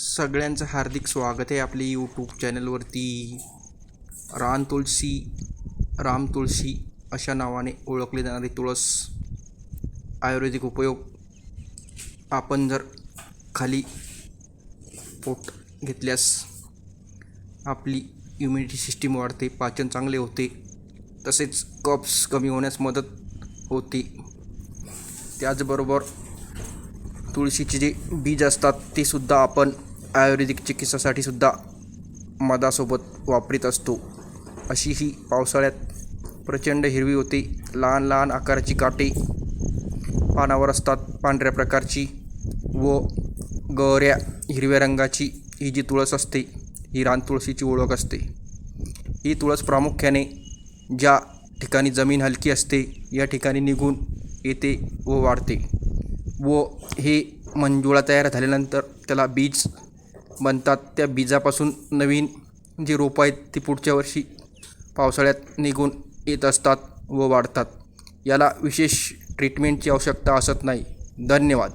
सगळ्यांचं हार्दिक स्वागत आहे आपल्या यूट्यूब चॅनलवरती रान तुळशी राम तुळशी अशा नावाने ओळखली जाणारी तुळस. आयुर्वेदिक उपयोग. आपण जर खाली पोट घेतल्यास आपली इम्युनिटी सिस्टीम वाढते पाचन चांगले होते. तसेच कप्स कमी होण्यास मदत होते. त्याचबरोबर तुळशीचे जे बीज असतात ते सुद्धा आपण आयुर्वेदिक चिकित्सासाठी सुद्धा मधासोबत वापरीत असतो. अशी ही पावसाळ्यात प्रचंड हिरवी होते. लहान लहान आकाराची काटे पानावर असतात. पांढऱ्या प्रकारची व गवऱ्या हिरव्या रंगाची ही जी तुळस असते ही रान तुळशीची ओळख असते. ही तुळस प्रामुख्याने ज्या ठिकाणी जमीन हलकी असते या ठिकाणी निघून येते व वाढते. व हे मंजुळा तयार झाल्यानंतर त्याला बीज बनतात. त्या बीजापासून नवीन जी रोपं आहेत ती पुढच्या वर्षी पावसाळ्यात निघून येत असतात व वाढतात. याला विशेष ट्रीटमेंटची आवश्यकता असत नाही. धन्यवाद.